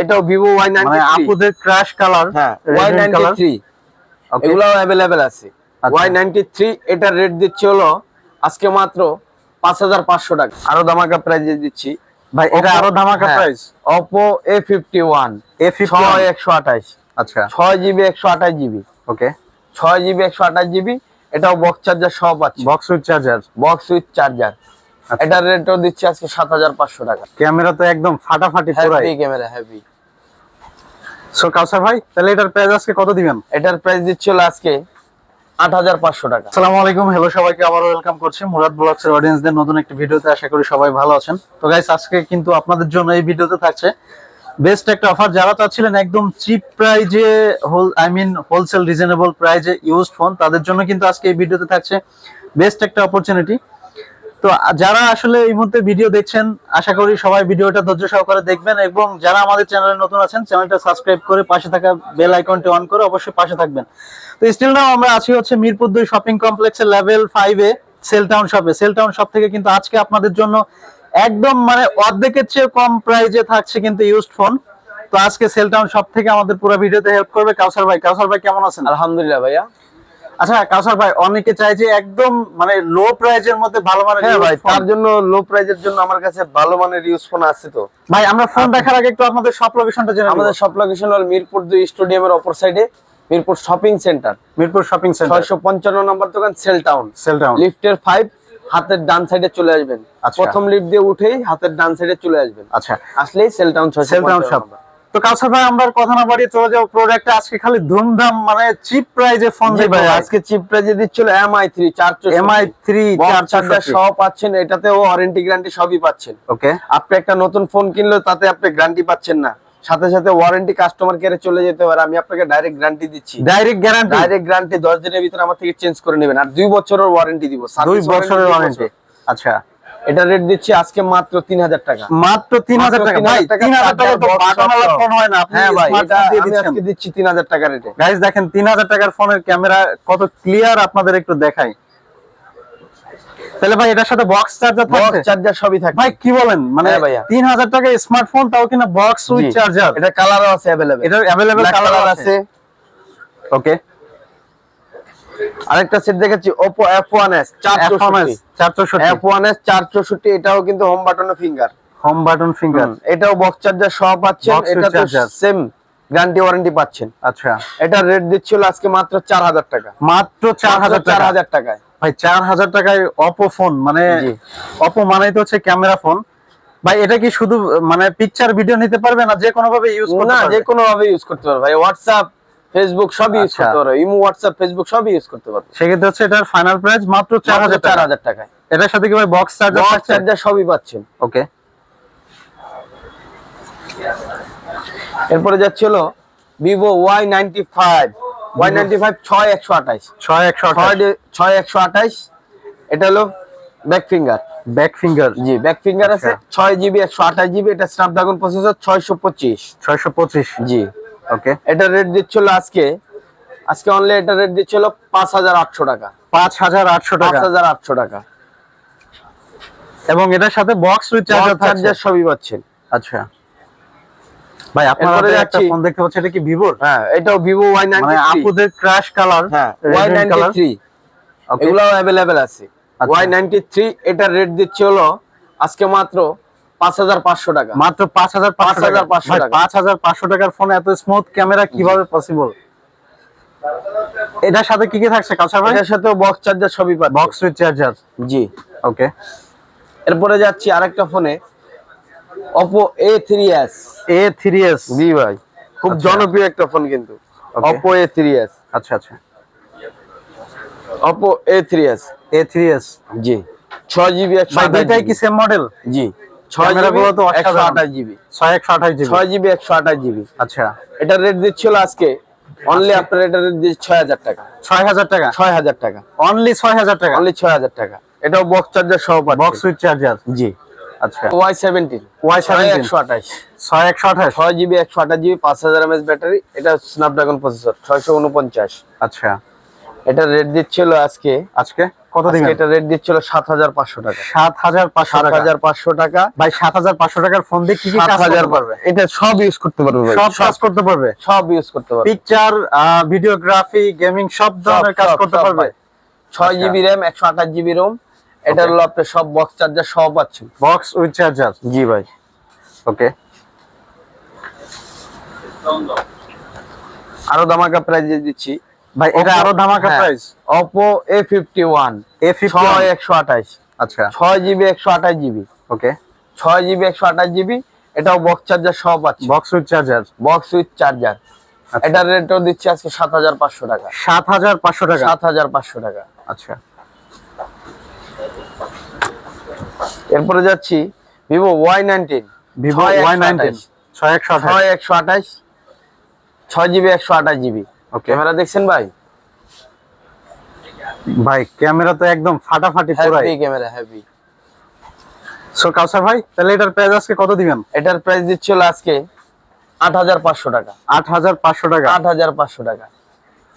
এটাও Vivo Y মানে ninety আপুদের ক্রাশ কালার হ্যাঁ ওয়াই নাইনটি থ্রি এগুলাও অ্যাভেলেবেল আছে। ওয়াই নাইনটি থ্রি এটার রেট দিচ্ছি হলো আজকে মাত্র পাঁচ হাজার পাঁচশো টাকা। আরও দামাকা প্রাইজে দিচ্ছি। ভাই এটা আরও ধামাকা। Price Oppo A fifty one A ছয় একশো আঠাশ। আচ্ছা। ছয় জিবি একশো আঠাশ জিবি। ওকে ছয় জিবি একশো আঠাশ জিবি এটাও বক্স চার্জার সব আছে box with charger box with charger. এটার রেটও দিচ্ছি আজকে সাত হাজার পাঁচশো টাকা। ক্যামেরা তো একদম ফাটাফাটি heavy camera heavy so Kawsar ভাই তাহলে এটার প্রাইস আজকে কত দিবেন? এটার প্রাইস দিচ্ছি হলো আজকে আট হাজার পাঁচশো টাকা। আসসালামু আলাইকুম হ্যালো সবাইকে আবার ওয়েলকাম করছি। মুরাদ ব্লগস এর অডিয়েন্সদের নতুন একটি ভিডিওতে আশা করি সবাই ভালো আছেন। তো গাইস আজকে কিন্তু আপনাদের জন্য এই ভিডিওতে থাকছে বেস্ট একটা অফার যারা চাচ্ছিলেন একদম চিপ প্রাইজে whole I mean wholesale reasonable প্রাইজে ইউজড ফোন তাদের জন্য কিন্তু আজকে এই ভিডিওতে থাকছে বেস্ট একটা অপরচুনিটি তো যারা আসলে এই মুহূর্তে ভিডিও দেখছেন, আশা করি সবাই ভিডিওটা ধৈর্য সহকারে দেখবেন এবং যারা আমাদের চ্যানেলে নতুন আছেন, চ্যানেলটা সাবস্ক্রাইব করে পাশে থাকা বেল আইকনটি অন করে অবশ্যই পাশে থাকবেন। তো স্টিল নাও আমরা আছি হচ্ছে মিরপুর দুই শপিং কমপ্লেক্সের লেভেল ফাইভে সেল টাউন শপে সেল টাউন শপ থেকে কিন্তু আজকে আপনাদের জন্য একদম মানে অর্ধেকের চেয়ে কম প্রাইজে থাকছে কিন্তু ইউজড ফোন তো আজকে সেল টাউন শপ থেকে আমাদের পুরো ভিডিওতে হেল্প করবে কাউসার ভাই। কাউসার ভাই, কেমন আছেন? আলহামদুলিল্লাহ ভাইয়া। আচ্ছা কাউসার ভাই অনেকে চায় যে একদম মানে লো প্রাইজের মধ্যে ভালো মানের হ্যাঁ ভাই তার জন্য লো প্রাইজের জন্য আমার কাছে ভালো মানের ইউজ ফোন আছে তো। ভাই আমরা ফোন দেখার আগে একটু আপনাদের সব লোকেশনটা জেনে আমাদের সব লোকেশন হল মিরপুর দুই স্টেডিয়ামের অপর সাইডে Mirpur shopping centre Mirpur shopping centre ছয়শো পঞ্চান্ন নম্বর দোকান সেল টাউন সেল টাউন লিফটের ফাইভ হাতের ডান সাইডে চলে আসবেন। আচ্ছা। প্রথম লিফট দিয়ে উঠেই হাতের ডান সাইডে চলে আসবেন। আচ্ছা। আসলেই cell town cell town shop তো কাউসার ভাই আমরা কথা না বাড়িয়ে চলে যাব প্রোডাক্টে আজকে খালি ধুমধাম মানে চিপ প্রাইজে ফোন জি ভাই আজকে চিপ প্রাইজে দিচ্ছিল এমআই থ্রি চারশো এমআই থ্রি চার্জার সহ পাচ্ছেন এটাতেও ওয়ারেন্টি গ্যারান্টি সবই পাচ্ছেন। ওকে আপনি একটা নতুন ফোন কিনলে তাতে আপনি গ্যারান্টি পাচ্ছেন না। সাথে সাথে ওয়ারেন্টি কাস্টমার কেয়ারে চলে যেতে পারে। আমি আপনাকে ডাইরেক্ট গ্যারান্টি দিচ্ছি। ডাইরেক্ট গ্যারান্টি ডাইরেক্ট গ্যারান্টি দশ দিনের ভিতরে আমার থেকে চেঞ্জ করে নেবেন। আর দুই বছরের ওয়ারেন্টি দিব। দুই বছরের ওয়ারেন্টি আচ্ছা। এটা রেট দিচ্ছি আজকে মাত্র তিন হাজার টাকা। মাত্র তিন হাজার টাকা। ভাই তিন হাজার টাকা তো box বাটন ওয়ালা সহ। ফোন হয় না। হ্যাঁ ভাই স্মার্ট এটা ফোন দিয়ে আমি আজকে দিচ্ছি তিন হাজার টাকা রেটে দেখেন তিন হাজার টাকার ফোনের ক্যামেরা কত ক্লিয়ার আপনাদের একটু দেখাই। তাহলে ভাই এটার সাথে বক্স চার্জার থাকছে? চার্জার সবই থাকে ভাই কি বলেন? মানে হ্যাঁ ভাইয়া। তিন হাজার টাকা স্মার্টফোন তাও কিনা বক্স উইথ চার্জার এটা কালারও আছে অ্যাভেলেবেল এটার অ্যাভেলেবেল কালার আছে। ওকে আরেকটা সেট দেখেছি Oppo F1s F1s 464 F1s 464 এটাও কিন্তু হোম বাটনে ফিঙ্গার হোম বাটন ফিঙ্গার এটাও বক্স চার্জার সহ পাচ্ছেন এটা তো সেম গ্যারান্টি ওয়ারেন্টি পাচ্ছেন। আচ্ছা। এটা রেট দিচ্ছিল আজকে মাত্র চার হাজার টাকা। মাত্র চার হাজার চার টাকা। হাজার টাকায়। ভাই চার হাজার টাকায় অপো ফোন মানে। অপো মানেই তো হচ্ছে ক্যামেরা ফোন ভাই এটা কি শুধু মানে পিকচার ভিডিও নিতে পারবে না? যে কোনো ভাবে ইউজ করতে না যে কোনো ভাবে ইউজ করতে পারবে। ভাই হোয়াটসঅ্যাপ ফেসবুক সবই ইউজ আচ্ছা। করতে পারবে ইমো হোয়াটসঅ্যাপ ফেসবুক সবই ইউজ করতে পারবে সেক্ষেত্রে হচ্ছে এটার ফাইনাল প্রাইস মাত্র চার হাজার চার টাকা হাজার টাকায়। এটার সাথে কি ভাই বক্স চার্জার বক্স চার্জার সবই পাচ্ছেন। ওকে এরপরে যাচ্ছিল Vivo Y ninety five Y ninety five ছয় একশো আঠাইশ। ছয় একশো ছয় একশো আঠাইশ। এটা হলো ব্যাক ফিঙ্গার ব্যাক ফিঙ্গার জি ব্যাক ফিঙ্গার আছে আচ্ছা। ছয় জিবি একশো আঠাশ জিবি এটা স্ন্যাপড্রাগন প্রসেসর ছয়শো পঁচিশ। ছয়শো পঁচিশ। জি। ওকে। এটা রেট দিচ্ছিল আজকে। আজকে অনলি এটা রেট দিচ্ছিল পাঁচ হাজার আটশো টাকা। পাঁচ হাজার আটশো টাকা। হাজার আটশো টাকা। এবং এটার সাথে বক্স উইথ চার্জার চার্জার সবই পাচ্ছেন। আচ্ছা। ভাই আপনারা একটা ফোন দেখতে পাচ্ছেন এটা কি ভিভোর হ্যাঁ এটাও ভিভো ওয়াই মানে আপুদের ক্রাশ কালার হ্যাঁ ওয়াই নাইনটি থ্রি এগুলাও অ্যাভেলেবেল আছে। আচ্ছা। ওয়াই নাইনটি থ্রি এটার রেট দিচ্ছে হলো আজকে মাত্র পাঁচ হাজার পাঁচশো টাকা। মাত্র পাঁচ হাজার পাঁচশো টাকা। 5,500 পাঁচ হাজার পাঁচশো টাকার ফোন এত স্মুথ ক্যামেরা কীভাবে পসিবল এটার সাথে কি কি থাকছে কাঁচা ভাই? এটার সাথে বক্স চার্জার সবই পাচ্ছে। বক্স উইথ চার্জার জি। ওকে এরপরে যাচ্ছি আরেকটা ফোনে Oppo A3s A three S জি ভাই। খুব আচ্ছা। জনপ্রিয় একটা ফোন কিন্তু. Oppo A3s আচ্ছা আচ্ছা। Oppo A3s A three S জি। ছয় জিবি কি সেম মডেল জি। ছয় ক্যামেরা তো একশো অসাধারণ। আঠাশ জিবি ছয় একশো আঠাশ জিবি ছয় জিবি একশো আঠাশ জিবি আচ্ছা। এটার রেট দিচ্ছিল আজকে। অনলি আপনার এটার রেট দিচ্ছে ছয় হাজার টাকা। ছয় হাজার টাকা? ছয় হাজার টাকা। অনলি ছয় হাজার টাকা? অনলি ছয় হাজার টাকা। এটাও বক্স চার্জার সহ বক্স বক্স উইথ চার্জার জি। আচ্ছা। ওয়াই সেভেন্টিন ওয়াই সেভেন্টিন একশো আঠাশ। ছয় একশো আঠাশ? ছয় জিবি একশো আঠাশ জিবি পাঁচ হাজার এমএস ব্যাটারি এটা স্ন্যাপড্রাগন প্রসেসর ছয়শো উনপঞ্চাশ। আচ্ছা। এটার রেট দিচ্ছিল আজকে। আজকে? কত এটা রেট দিচ্ছিল টাকা। ভাই টাকার ফোন দিয়ে কি কি কাজ করতে পারবে? এটা সব ইউজ করতে পারবে ভাই। সব কাজ করতে পারবে? সব ইউজ করতে পারবে। পিকচার ভিডিওগ্রাফি গেমিং সব ধরনের কাজ করতে পারবে? ভাই। ছয় আচ্ছা। জিবি র্যাম একশো আঠাশ জিবি রোম এটা হলো আপনার সব বক্স চার্জার সব পাচ্ছেন বক্স উইথ চার্জার জি ভাই। ওকে আরও দামাকা প্রাইজে দিচ্ছি। ভাই এটা আরও ধামাকা প্রাইস Oppo A51 A51 6128 আচ্ছা। 6GB 128GB ওকে 6GB 128GB এটাও বক্স চার্জার সব আছে। Box with charger box with charger এটার রেটও দিচ্ছি আজকে 7500 টাকা। 7500 টাকা? 7500 টাকা। আচ্ছা। এরপরে যাচ্ছি Vivo Y19 Vivo Y19 6128 6128 6GB 128GB camera দেখছেন ভাই? ভাই ক্যামেরা তো একদম ফাটাফাটি পুরাই। Heavy camera heavy so Kawsar ভাই তাহলে এটার প্রাইস আজকে কত দিবেন? এটার প্রাইস দিচ্ছিল আজকে আট হাজার পাঁচশো টাকা। আট হাজার পাঁচশো টাকা। আট হাজার পাঁচশো টাকা।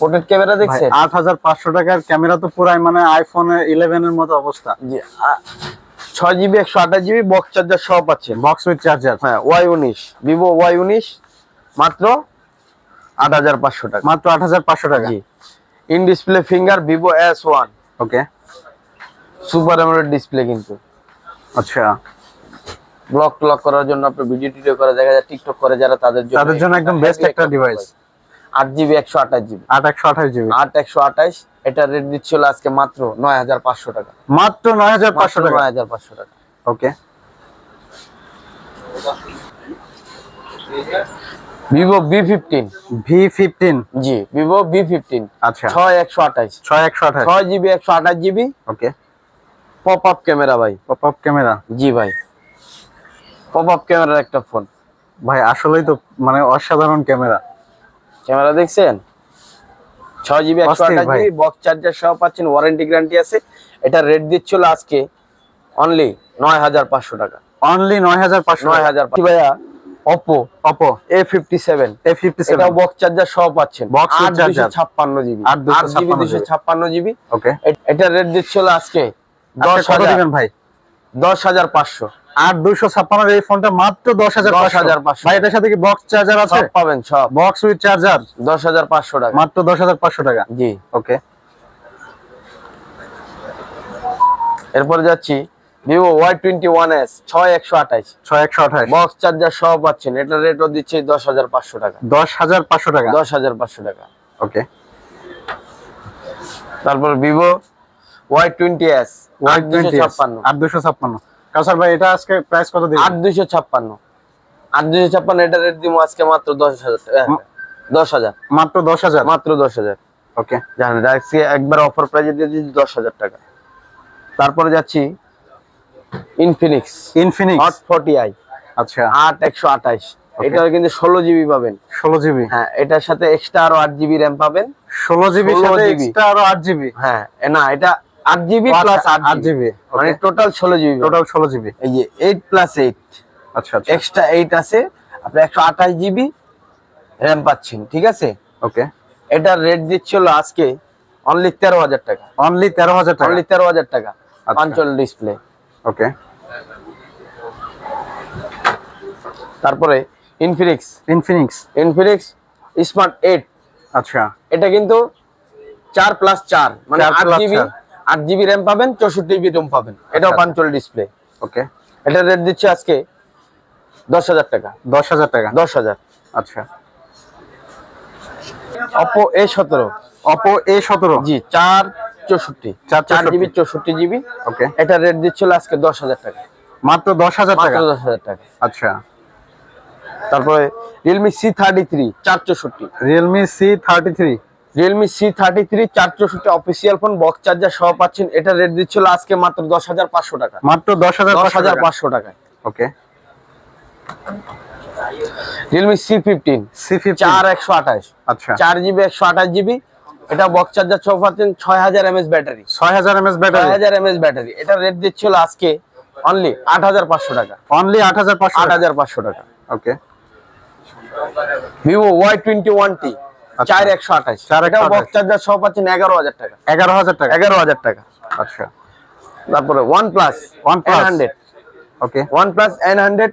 পোর্ট্রেট ক্যামেরা দেখছেন? আট হাজার পাঁচশো টাকার ক্যামেরা তো পুরাই মানে আইফোন ইলেভেন এর মতো অবস্থা। জি আ- ছয় জিবি একশো আঠাশ জিবি বক্স চার্জার সহ পাচ্ছেন। বক্স উইথ চার্জার হ্যাঁ ওয়াই উনিশ ভিভো ওয়াই উনিশ মাত্র আট হাজার পাঁচশো টাকা। মাত্র আট হাজার পাঁচশো টাকা? জি। In display finger Vivo S one okay super AMOLED display কিন্তু। আচ্ছা। ব্লক টলক করার জন্য আপনি ভিডিও টিডিও করে দেখা যায় টিকটক করে যারা তাদের জন্য তাদের জন্য একদম বেস্ট একটা ডিভাইস আট জিবি একশো আঠাশ জিবি আট একশো আঠাশ জিবি আট একশো আঠাশ এটা রেট দিচ্ছিল আজকে মাত্র নয় হাজার পাঁচশো টাকা। মাত্র নয় হাজার পাঁচশো টাকা? নয় হাজার পাঁচশো টাকা। Okay Vivo B fifteen V fifteen জি ভিভো বি ফিফটিন আচ্ছা। ছয় একশো আঠাশ ছয় একশো আঠাশ ছয় জিবি একশো আঠাশ GB. Okay. Pop up camera ভাই। পপ আপ ক্যামেরা জি ভাই। পপ আপ ক্যামেরার একটা ফোন ভাই আসলেই তো মানে অসাধারণ ক্যামেরা ক্যামেরা দেখছেন? ছয় জিবি একশো আঠাশ। জিবি বক্স চার্জার সহ পাচ্ছেন ওয়ারেন্টি গ্যারান্টি আছে। এটা রেট দিচ্ছিল আজকে অনলি নয় হাজার পাঁচশো টাকা। অনলি নয় হাজার পাঁচশো নয় হাজার ভাইয়া Oppo Oppo A fifty seven A fifty seven box charger সহ পাচ্ছেন। দুশো charger। ছাপ্পান্ন জিবি। আট জিবি 256 দুশো ছাপ্পান্ন জিবি। ওকে এটা রেট দিচ্ছিল আজকে দশ হাজার। ভাই? দশ হাজার পাঁচশো। আট দুইশো ছাপ্পান্ন এই ফোনটা মাত্র দশ হাজার দশ হাজার পাঁচশো। ভাই এটার সাথে কি বক্স চার্জার আছে? পাবেন সব। বক্স উইথ চার্জার দশ হাজার পাঁচশো টাকা। মাত্র দশ হাজার পাঁচশো টাকা? জি। ওকে এরপরে যাচ্ছি। Vivo Y twenty one S ছয় একশো আঠাইশ ছয় একশো আঠাশ বক্স চার্জার সহ পাচ্ছেন। এটা রেটও দিচ্ছে দশ হাজার পাঁচশো টাকা। দশ হাজার পাঁচশো টাকা? দশ হাজার পাঁচশো টাকা। ওকে। তারপর Vivo Y twenty S Y দুশো ছাপ্পান্ন। আট দুশো ছাপ্পান্ন। কাউসার ভাই এটা আজকে প্রাইস কত দিবেন? আট দুশো ছাপ্পান্ন। আট দুশো ছাপ্পান্ন এটা রেট দিব আজকে মাত্র দশ হাজার। দশ হাজার। মাত্র দশ হাজার? মাত্র দশ হাজার। ওকে। জানেন আজকে একবার অফার প্রাইজে দিয়ে দিচ্ছি দশ হাজার টাকা। তারপরে যাচ্ছি Infinix Infinix Hot forty I আচ্ছা। আট একশো আঠাইশ এটা কিন্তু ষোলো জিবি পাবেন। ষোলো জিবি? হ্যাঁ এটার সাথে এক্সট্রা আরও আট জিবি র্যাম পাবেন। ষোলো জিবি এক্সট্রা আরও আট জিবি? হ্যাঁ না এটা আট জিবি প্লাস আট জিবি। মানে টোটাল ষোলো জিবি। টোটাল ষোলো জিবি। এই যে এইট প্লাস এইট আচ্ছা আচ্ছা। এক্সট্রা এইট আছে। আপনি একশো আঠাশ জিবি র্যাম পাচ্ছেন ঠিক আছে? ওকে এটার রেট দিচ্ছিল আজকে অনলি তেরো হাজার টাকা। অনলি তেরো হাজার টাকা? অনলি তেরো হাজার টাকা। আচ্ছা। পাঞ্চল ডিসপ্লে ওকে তারপরে Infinix Infinix Infinix Smart eight আচ্ছা। এটা কিন্তু চার প্লাস চার মানে আট জিবি আট জিবি র্যাম পাবেন চৌষট্টি জিবি রোম পাবেন। এটাও আচ্ছা। পাঞ্চল ডিসপ্লে ওকে এটা রেট দিচ্ছে আজকে দশ হাজার টাকা। দশ হাজার টাকা। দশ হাজার। আচ্ছা। অপো এ সতেরো। অপো এ সতেরো। জি চার চৌষট্টি। চার চার 64 জিবি চৌষট্টি জিবি। ওকে। এটা রেট দিচ্ছিল আজকে দশ হাজার টাকা। মাত্র দশ হাজার টাকা? দশ হাজার টাকা। আচ্ছা। তারপরে রিয়েলমি সি থার্টি থ্রি চার চৌষট্টি। Realme C thirty three Realme C thirty three চার চৌষট্টি অফিসিয়াল ফোন বক্স চার্জার সহ পাচ্ছেন। এটা রেট দিচ্ছিল আজকে মাত্র দশ হাজার পাঁচশো টাকা। মাত্র দশ হাজার দশ হাজার পাঁচশো টাকায়। Okay. Realme C fifteen C fifty চার একশো আঠাশ। আচ্ছা। চার জিবি একশো আঠাশ জিবি এটা বক্স চার্জার সহ পাচ্ছেন ছয় হাজার এমএস ব্যাটারি ছয় হাজার এমএস ব্যাটারি হাজার এমএস ব্যাটারি এটা রেট দিচ্ছিল আজকে অনলি আট হাজার পাঁচশো টাকা। অনলি আট হাজার পাঁচশো আট হাজার পাঁচশো টাকা। Okay Vivo Y twenty one T. চার একশো আঠাশ। চার এটা বক্স চার্জার সহ পাচ্ছেন এগারো হাজার টাকা। এগারো হাজার টাকা। এগারো হাজার টাকা। আচ্ছা। তারপরে OnePlus OnePlus। Hundred okay OnePlus N hundred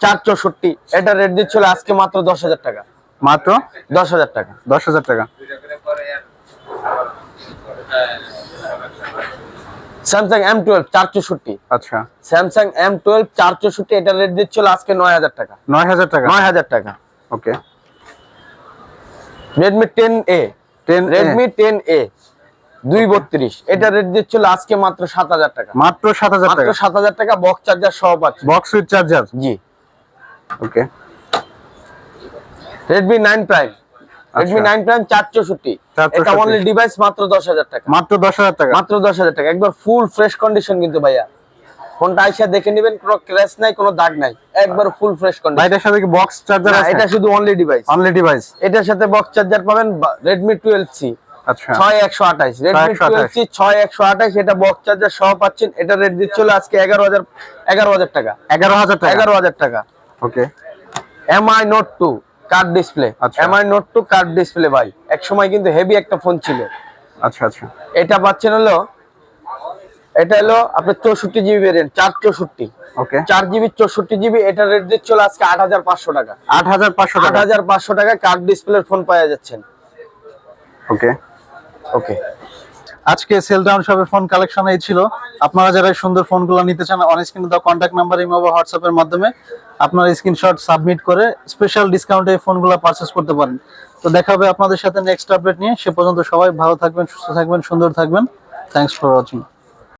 চার চৌষট্টি এটা রেট দিচ্ছিল আজকে মাত্র দশ হাজার টাকা। মাত্র? দশ হাজার টাকা। দশ হাজার টাকা। স্যামসাং এম টুয়েলভ চার চৌষট্টি আচ্ছা। স্যামসাং এম টুয়েলভ চার চৌষট্টি এটা রেট দিচ্ছিল আজকে নয় হাজার টাকা। নয় হাজার টাকা? নয় হাজার টাকা। Okay. Redmi ten A ten Redmi ten A দুই বত্রিশ এটা রেট দিচ্ছিল আজকে মাত্র সাত হাজার টাকা। মাত্র সাত হাজার টাকা? সাত হাজার টাকা বক্স চার্জার সহ পাচ্ছে বক্স উইথ চার্জার জি। ওকে। রেডমি নাইন প্রাইম চার চৌষট্টি 464 এটা অনলি ডিভাইস মাত্র দশ হাজার টাকা। মাত্র দশ হাজার টাকা। মাত্র দশ হাজার টাকা। একবার ফুল ফ্রেশ কন্ডিশন কিন্তু ভাইয়া। ফোনটা আইসা দেখে নেবেন কোনো ক্র্যাশ নাই কোনো দাগ নাই। একবার ফুল ফ্রেশ কন্ডিশন ভাইটার সাথে কি বক্স চার্জার আছে? এটা শুধু অনলি ডিভাইস অনলি ডিভাইস এটার সাথে বক্স চার্জার পাবেন টুয়েলভ সি আচ্ছা। ছয় একশো আঠাইশ রেডমি 6128 সি ছয় একশো আঠাইশ এটা বক্স চার্জার সহ পাচ্ছেন। এটা রেট দিচ্ছিল আজকে এগারো হাজার এগারো হাজার টাকা। এগারো হাজার টাকা। এগারো হাজার টাকা। Okay Mi Note two curved display. Mi Note two curved display ভাই। এক সময় কিন্তু হেভি একটা ফোন ছিল। আচ্ছা আচ্ছা। এটা পাচ্ছেন হলো এটা হলো আপনার চৌষট্টি জিবি ভেরিয়েন্ট চার চৌষট্টি। ওকে। চার জিবি চৌষট্টি জিবি এটা রেট দিচ্ছিল আজকে আট হাজার পাঁচশো টাকা। আট হাজার পাঁচশো আট হাজার পাঁচশো টাকা কার্ড ডিসপ্লের ফোন পাওয়া যাচ্ছেন। ওকে। ওকে। আজকে সেল ডাউন শপে ফোন কালেকশন এই ছিল। আপনারা যারা সুন্দর ফোনগুলো নিতে চান অন স্ক্রিনে দেওয়া কন্ট্যাক্ট নাম্বার ইমো বা হোয়াটসঅ্যাপের মাধ্যমে আপনারা স্ক্রিনশট সাবমিট করে স্পেশাল ডিসকাউন্টে এই ফোনগুলো পারচেস করতে পারেন। তো দেখা হবে আপনাদের সাথে নেক্সট আপডেট নিয়ে। সে পর্যন্ত সবাই ভালো থাকবেন, সুস্থ থাকবেন, সুন্দর থাকবেন। Thanks for watching